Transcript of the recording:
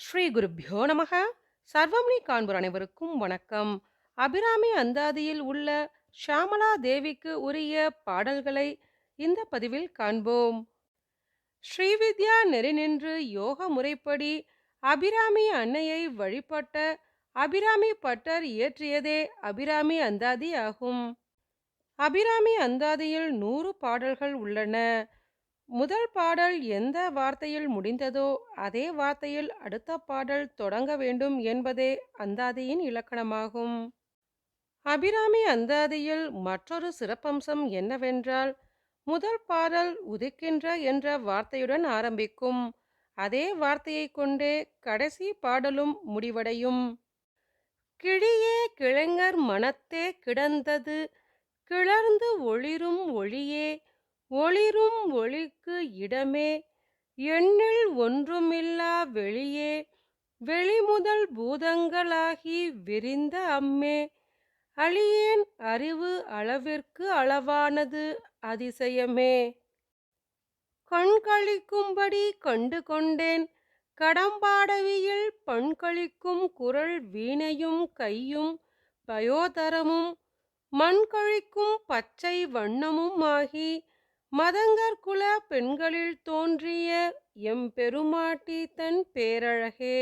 ஸ்ரீ குருப்பியோ நமக. சர்வமணி காண்பர் அனைவருக்கும் வணக்கம். அபிராமி அந்தாதியில் உள்ள ஷாமலா தேவிக்கு உரிய பாடல்களை இந்த பதிவில் காண்போம். ஸ்ரீவித்யா நெறி நின்று யோக முறைப்படி அபிராமி அன்னையை வழிபட்ட அபிராமி பட்டர் இயற்றியதே அபிராமி அந்தாதி ஆகும். அபிராமி அந்தாதியில் நூறு பாடல்கள் உள்ளன. முதல் பாடல் எந்த வார்த்தையில் முடிந்ததோ அதே வார்த்தையில் அடுத்த பாடல் தொடங்க வேண்டும் என்பதே அந்தாதியின் இலக்கணமாகும். அபிராமி அந்தாதியில் மற்றொரு சிறப்பம்சம் என்னவென்றால் முதல் பாடல் உதிக்கின்ற என்ற வார்த்தையுடன் ஆரம்பிக்கும். அதே வார்த்தையை கொண்டே கடைசி பாடலும் முடிவடையும். கிழியே கிளைஞர் மனத்தே கிடந்தது கிளர்ந்து ஒளிரும் ஒளியே ஒளிரும் ஒளிக்கு இடமே எண்ணில் ஒன்றுமில்லா வெளியே வெளிமுதல் பூதங்களாகி விரிந்த அம்மே அழியேன் அறிவு அளவிற்கு அளவானது அதிசயமே. கண்களிக்கும்படி கண்டு கொண்டேன் கடம்பாடவியில் பண்களிக்கும் குரல் வீணையும் கையும் பயோதரமும் மண்கழிக்கும் பச்சை வண்ணமும் ஆகி மதங்கற்குல பெண்களில் தோன்றிய எம்பெருமாட்டி தன் பேரழகே.